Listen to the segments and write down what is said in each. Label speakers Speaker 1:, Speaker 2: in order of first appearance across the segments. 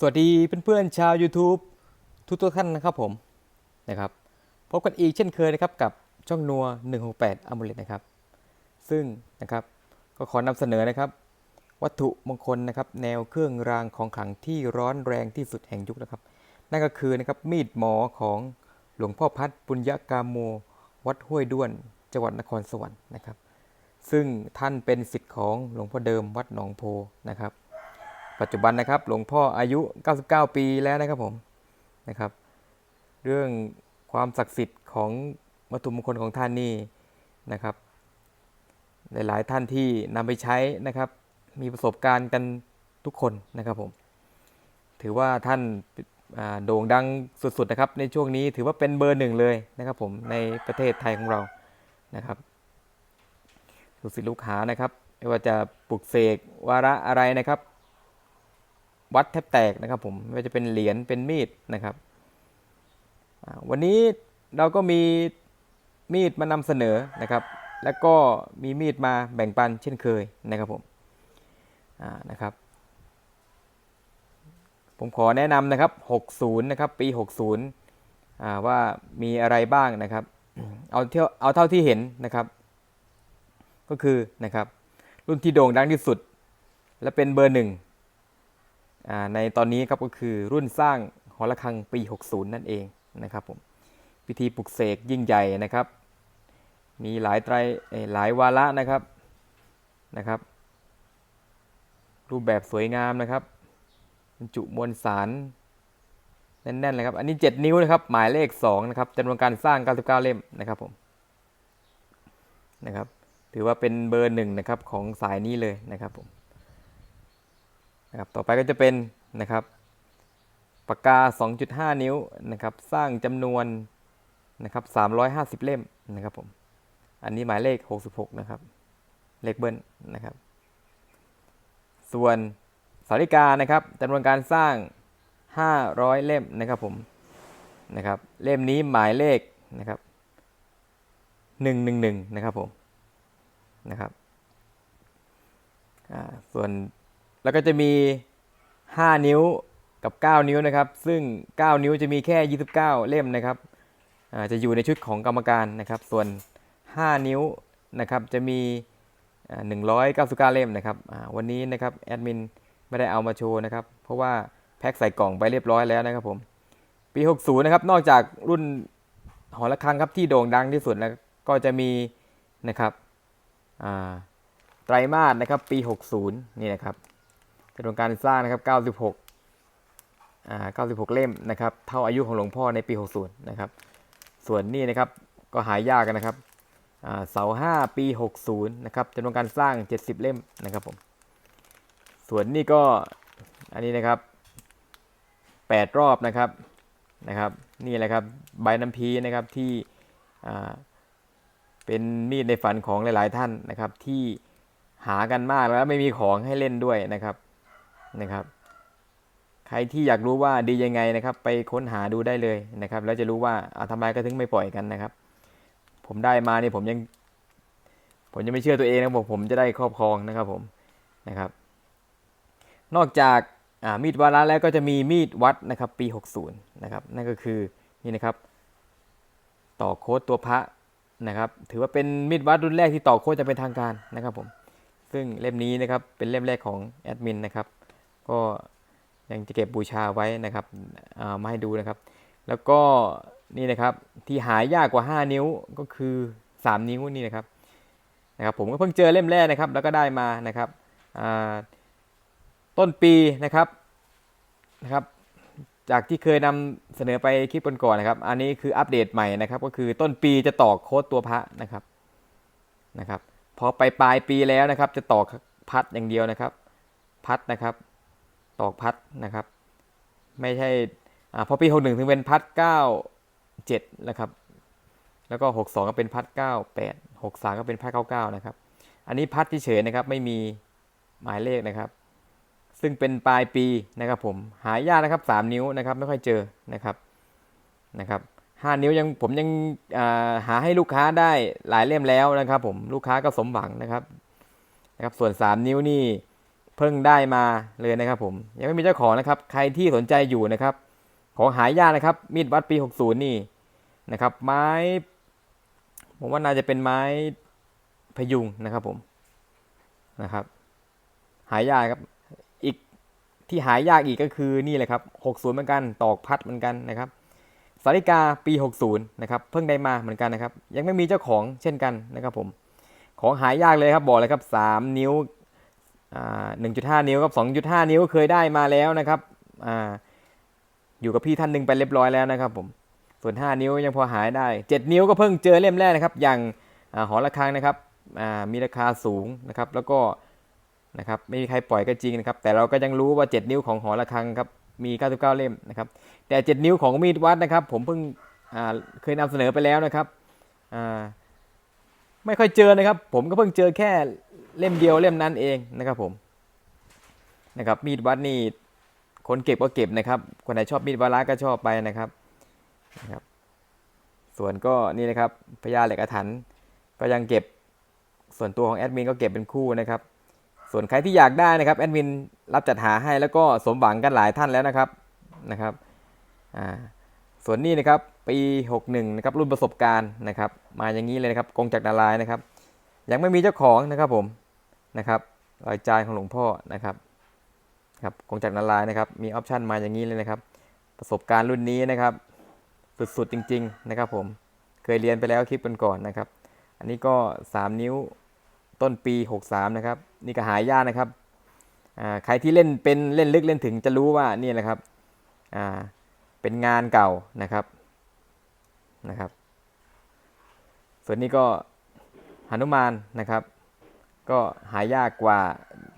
Speaker 1: สวัสดีเพื่อนๆชาว YouTube ทุกๆท่านนะครับผมนะครับพบกันอีกเช่นเคยนะครับกับช่องนัว 168 a m u l e t นะครับ ซึ่งนะครับก็ขอนำเสนอนะครับ วัตถุมงคลนะครับ แนวเครื่องรางของขลังที่ร้อนแรงที่สุดแห่งยุคนะครับ นั่นก็คือนะครับมีดหมอของหลวงพ่อพัดปุญญากามโม วัดห้วยด้วน จังหวัดนครสวรรค์นะครับ ซึ่งท่านเป็นศิษย์ของหลวงพ่อเดิมวัดหนองโพนะครับ ปัจจุบันนะครับหลวงพ่ออายุ 99 ปีแล้วนะครับผมนะครับ เรื่องความศักดิ์สิทธิ์ของวัตถุมงคลของท่านนี่นะครับ หลายๆท่านที่นำไปใช้นะครับ มีประสบการณ์กันทุกคนนะครับผม ถือว่าท่านาโด่งดังสุดๆนะครับ ในช่วงนี้ถือว่าเป็นเบอร์หนึ่งเลยนะครับผมในประเทศไทยของเรานะครับลูกศิษย์ลูกหานะครับ ไม่ว่าจะปลุกเสกวาระอะไรนะครับ วัดแทบแตกนะครับผมไม่ว่าจะเป็นเหรียญเป็นมีดนะครับ วันนี้เราก็มีมีดมานำเสนอนะครับ แล้วก็มีมีดมาแบ่งปันเช่นเคยนะครับผมนะครับ ผมขอแนะนำนะครับ 60 นะครับ ปี 60 ว่ามีอะไรบ้างนะครับ เอาเท่าเอาเท่าที่เห็นนะครับ ก็คือนะครับ รุ่นที่โด่งดังที่สุด และเป็นเบอร์หนึ่ง ในตอนนี้ครับก็คือรุ่นสร้างหอระฆังปี 60 นั่นเองนะครับผมพิธีปลุกเสกยิ่งใหญ่นะครับ มีหลายไตรหลายวาระนะครับนะครับ รูปแบบสวยงามนะครับบรรจุมวลสารแน่นๆเลยครับ อันนี้ 7 นิ้วนะครับ หมายเลข 2 นะครับจำนวนการสร้าง 99 เล่มนะครับผมนะครับ ถือว่าเป็นเบอร์หนึ่งนะครับของสายนี้เลยนะครับผม นะครับต่อไปก็จะเป็นนะครับปากกา 2.5 นิ้วนะครับสร้างจำนวนนะครับ350 เล่มนะครับผมอันนี้หมายเลข 66 นะครับ เลขเบิ้ลนะครับ ส่วนสาริกานะครับจำนวนการสร้าง 500 เล่มนะครับผมนะครับเล่มนี้หมายเลขนะครับ 111 นะครับผมนะครับส่วน แล้วก็จะมี 5 นิ้วกับ 9 นิ้วนะครับ ซึ่ง 9 นิ้วจะมีแค่ 29 เล่มนะครับอ่าจะอยู่ในชุดของกรรมการนะครับ ส่วน 5 นิ้วนะครับจะมีอ่า199 เล่มนะครับอ่าวันนี้นะครับแอดมินไม่ได้เอามาโชว์นะครับ เพราะว่าแพ็คใส่กล่องไปเรียบร้อยแล้วนะครับผม ปี 60 นะครับ นอกจากรุ่นหอระฆังครับที่โด่งดังที่สุดแล้วก็จะมีนะครับอ่าไตรมาสนะครับปี 60 นี่นะครับ จำนวนการสร้างนะครับ 96อ่า96 เล่มนะครับ เท่าอายุของหลวงพ่อในปี 60 นะครับ ส่วนนี่นะครับก็หายากกันนะครับอ่าเสา5ปี 60 นะครับจำนวนการสร้าง 70 เล่มนะครับผม ส่วนนี่ก็อันนี้นะครับ 8 รอบนะครับนะครับ นี่แหละครับใบน้ำพีนะครับที่เป็นมีดในฝันของหลาย ๆ ท่านนะครับ ที่หากันมากแล้วไม่มีของให้เล่นด้วยนะครับ นะครับ ใครที่อยากรู้ว่าดียังไงนะครับ ไปค้นหาดูได้เลยนะครับ แล้วจะรู้ว่าอาทำไมก็ถึงไม่ปล่อยกันนะครับ ผมได้มานี่ผมยัง ผมยังไม่เชื่อตัวเองนะบอกผมจะได้ครอบครองนะครับผมนะครับ นอกจากมีดวาระแล้วก็จะมีมีดวัดนะครับ ปี 60นะครับนั่นก็คือนี่นะครับ ต่อโค้ดตัวพระนะครับ ถือว่าเป็นมีดวัดรุ่นแรกที่ต่อโค้ดจะเป็นทางการนะครับผมซึ่งเล่มนี้นะครับเป็นเล่มแรกของแอดมินนะครับ ก็ยังจะเก็บบูชาไว้นะครับามาให้ดูนะครับ แล้วก็นี่นะครับที่หายากกว่า 5 นิ้วก็คือ 3 นิ้วนี่นะครับนะครับ ผมก็เพิ่งเจอเล่มแรกนะครับ แล้วก็ได้มานะครับต้นปีนะครับนะครับ จากที่เคยนำเสนอไปคลิปก่อนๆนะครับ อันนี้คืออัปเดตใหม่นะครับ ก็คือต้นปีจะต่อโค้ดตัวพระนะครับนะครับพอไปปลายปีแล้วนะครับ จะตอกพัดอย่างเดียวนะครับ พัดนะครับ ตอกพัดนะครับ ไม่ใช่อพอปี61ถึงเป็นพัด97นะครับ แล้วก็62ก็เป็นพัด98 63ก็เป็นพัด99นะครับ อันนี้พัดเฉยนะครับไม่มีหมายเลขนะครับ ซึ่งเป็นปลายปีนะครับผมหายากนะครับ3นิ้วนะครับไม่ค่อยเจอนะครับนะครับห้านิ้วยังผมยังาหาให้ลูกค้าได้หลายเล่มแล้วนะครับ ผมลูกค้าก็สมหวังนะครับนะครับ ส่วน3นิ้วนี่ เพิ่งได้มาเลยนะครับผม ยังไม่มีเจ้าของนะครับ ใครที่สนใจอยู่นะครับ ของหายากนะครับ มีดวัดปี 60 นี่นะครับ ไม้ ผมว่าน่าจะเป็นไม้พยุงนะครับผมนะครับ หายากครับ อีกที่หายากอีกก็คือนี่เลยครับ 60 เหมือนกัน ตอกพัดเหมือนกันนะครับสาริกาปี 60 นะครับ เพิ่งได้มาเหมือนกันนะครับ ยังไม่มีเจ้าของเช่นกันนะครับผม ของหายากเลยครับ บอกเลยครับ 3 นิ้ว 1.5 นิ้วกับ 2.5 นิ้วเคยได้มาแล้วนะครับออยู่กับพี่ท่านหนึ่งไปเรียบร้อยแล้วนะครับผม ส่วน 5 นิ้วยังพอหายได้ 7 นิ้วก็เพิ่งเจอเล่มแรกนะครับ อย่างอหอระฆังนะครับมีราคาสูงนะครับ แล้วก็นะครับไม่มีใครปล่อยก็จริงนะครับ แต่เราก็ยังรู้ว่า 7 นิ้วของหอระฆังครับมี 99 เล่มนะครับ แต่ 7 นิ้วของมีดวัดนะครับ ผมเพิ่งเคยนำเสนอไปแล้วนะครับไม่ค่อยเจอนะครับ ผมก็เพิ่งเจอแค่ เล่มเดียวเล่มนั้นเองนะครับผมนะครับมีดวัดนี่คนเก็บก็เก็บนะครับ คนไหนชอบมีดวาระก็ชอบไปนะครับนะครับ ส่วนก็นี่นะครับพญาเหล็กอาถรรพ์ก็ยังเก็บส่วนตัวของแอดมินก็เก็บเป็นคู่นะครับ ส่วนใครที่อยากได้นะครับแอดมินรับจัดหาให้แล้วก็สมหวังกันหลายท่านแล้วนะครับนะครับอ่าส่วนนี้นะครับปี 61นะครับรุ่นประสบการณ์นะครับ มาอย่างนี้เลยนะครับกงจากนารายนะครับ ยังไม่มีเจ้าของนะครับผม นะครับรอยจานของหลวงพ่อนะครับครับกงจากรนารายนะครับ มีออปชันมาอย่างนี้เลยนะครับ ประสบการณ์รุ่นนี้นะครับ สุดๆจริง ๆนะครับ ผมเคยเรียนไปแล้วคลิปก่อนๆนะครับ อันนี้ก็ 3 นิ้วต้นปี 63 นะครับ นี่ก็หายากนะครับอ่าใครที่เล่นเป็นเล่นลึกเล่นถึงจะรู้ว่านี่แหละครับอ่าเป็นงานเก่านะครับนะครับ ส่วนนี้ก็หนุมานนะครับ ก็หายากกว่า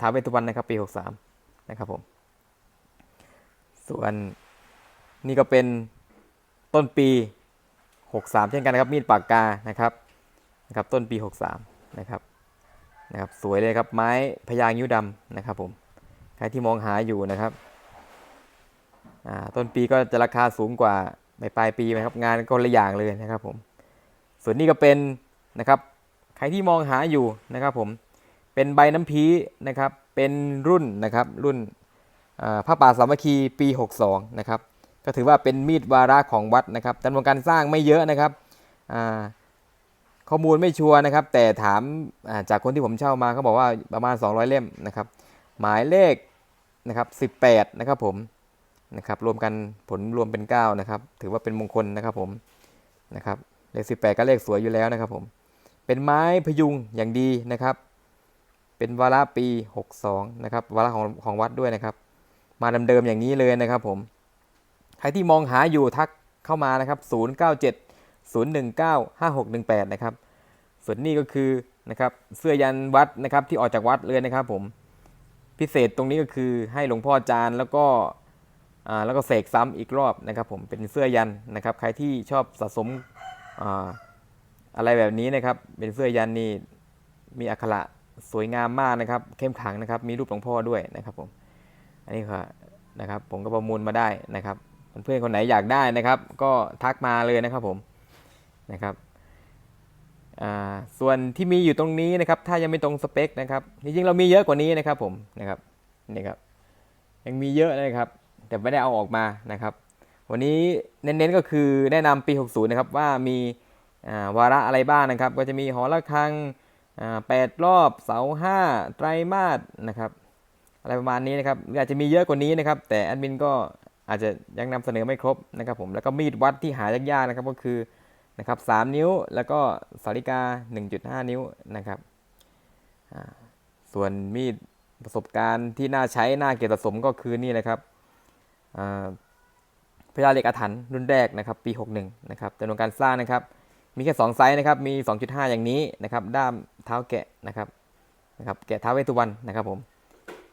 Speaker 1: ท้าวเวสสุวรรณนะครับ ปี 63 นะครับผม ส่วนนี่ก็เป็นต้นปี 63 เช่นกันนะครับ มีดปากกานะครับนะครับต้นปี 63 นะครับนะครับ สวยเลยครับไม้พญางยิ้วดำนะครับผมใครที่มองหาอยู่นะครับต้นปีก็จะราคาสูงกว่าปปลายปีนะครับงานก็ละอย่างเลยนะครับผมส่วนนี้ก็เป็นนะครับใครที่มองหาอยู่นะครับผม เป็นใบน้ำพีนะครับ เป็นรุ่นนะครับรุ่นอ่าป่าสามัคคีปี 62 นะครับ ก็ถือว่าเป็นมีดวาระของวัดนะครับจำนวนการสร้างไม่เยอะนะครับข้อมูลไม่ชัวร์นะครับ แต่ถามาจากคนที่ผมเช่ามาเขาบอกว่าประมาณ 200 เล่มนะครับ หมายเลขนะครับ18 นะครับผมนะครับรวมกันผลรวมเป็น 9 นะครับ ถือว่าเป็นมงคลนะครับผมนะครับเลข 18 ก็เลขสวยอยู่แล้วนะครับผมเป็นไม้พยุงอย่างดีนะครับ เป็นวาระปี 62 นะครับวาระของของวัดด้วยนะครับ มาเดิมๆอย่างนี้เลยนะครับผม ใครที่มองหาอยู่ทักเข้ามานะครับ 097 019 5618 นะครับ ส่วนนี้ก็คือนะครับเสื้อยันวัดนะครับที่ออกจากวัดเลยนะครับผม พิเศษตรงนี้ก็คือให้หลวงพ่อจานแล้วก็อ่าแล้วก็เสกซ้ำอีกรอบนะครับผมเป็นเสื้อยันนะครับ ใครที่ชอบสะสมอ่าอะไรแบบนี้นะครับ เป็นเสื้อยันนี่มีอักขระ สวยงามมากนะครับ เข้มขังนะครับ มีรูปหลวงพ่อด้วยนะครับผมอันนี้ค่ะนะครับ ผมก็ประมูลมาได้นะครับเพื่อนคนไหนอยากได้นะครับ ก็ทักมาเลยนะครับผมนะครับส่วนที่มีอยู่ตรงนี้นะครับ ถ้ายังไม่ตรงสเปคนะครับจริงๆเรามีเยอะกว่านี้นะครับผมนะครับนี่ครับ ยังมีเยอะนะครับ แต่ไม่ได้เอาออกมานะครับ วันนี้เน้นๆก็คือแนะนำปี 60 นะครับว่ามีวาระอะไรบ้างนะครับ ก็จะมีหอระฆัง แปดรอบเสาห้าไตรมาสนะครับ อะไรประมาณนี้นะครับอาจจะมีเยอะกว่านี้นะครับ แต่แอดมินก็อาจจะยังนำเสนอไม่ครบนะครับผมแล้วก็มีดวัดที่หายากๆนะครับก็คือนะครับ3นิ้วแล้วก็สาริกา 1.5 นิ้วนะครับอ่าส่วนมีดประสบการณ์ที่น่าใช้น่าเก็บสะสมก็คือนี่นะครับอ่าพญาเหล็กอาถรรพ์รุ่นแรกนะครับปี 61 นะครับจำนวนการสร้างนะครับ มีแค่ 2 ไซส์นะครับ มี 2.5 อย่างนี้นะครับ ด้าม เท้าแกะนะครับนะครับแกะเท้าเวสสุวรรณนะครับผม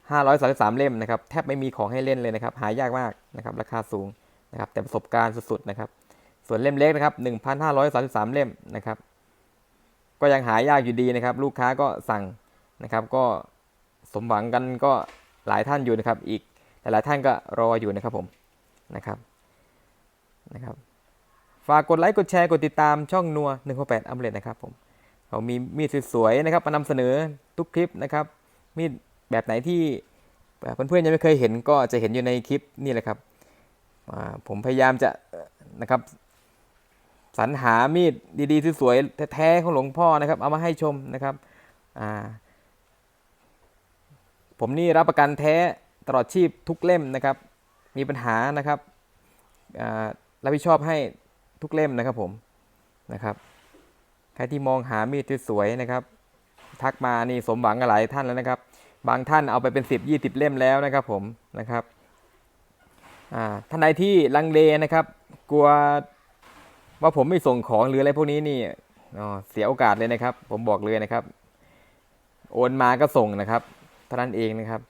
Speaker 1: 533 เล่มนะครับแทบไม่มีของให้เล่นเลยนะครับหายากมากนะครับราคาสูงนะครับแต่ประสบการณ์สุดๆนะครับส่วนเล่มเล็กนะครับ1,533 เล่มนะครับก็ยังหายากอยู่ดีนะครับ ลูกค้าก็สั่งนะครับ ก็สมหวังกันก็หลายท่านอยู่นะครับ อีกหลายท่านก็รออยู่นะครับผมนะครับนะครับ ฝากกดไลค์กดแชร์กดติดตามช่องนัว168อัมเลตนะครับผม เขามีมีดสวยๆนะครับมานำเสนอทุกคลิปนะครับ มีดแบบไหนที่เพื่อนๆยังไม่เคยเห็นก็จะเห็นอยู่ในคลิปนี่แหละครับผมพยายามจะนะครับสรรหามีดดีๆสวยๆแท้ๆของหลวงพ่อนะครับ เอามาให้ชมนะครับผมนี่รับประกันแท้ตลอดชีพทุกเล่มนะครับ มีปัญหานะครับรับผิดชอบให้ทุกเล่มนะครับผมนะครับ รที่มองหามีดสวยๆนะครับ ทักมานี่สมหวังกับหลายท่านแล้วนะครับ บางท่านเอาไปเป็น 10 20 เล่มแล้วนะครับผมนะครับท่านใดที่ลังเลนะครับ กลัวว่าผมไม่ส่งของหรืออะไรพวกนี้นี่อ๋อเสียโอกาสเลยนะครับ ผมบอกเลยนะครับ โอนมาก็ส่งนะครับเท่านั้นเองนะครับ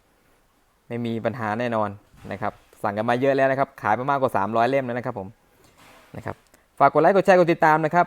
Speaker 1: ไม่มีปัญหาแน่นอนนะครับ สั่งกันมาเยอะแล้วนะครับ ขายไปมากกว่า 300 เล่มแล้วนะครับผมนะครับฝากกดไลค์กดแชร์กดติดตามนะครับ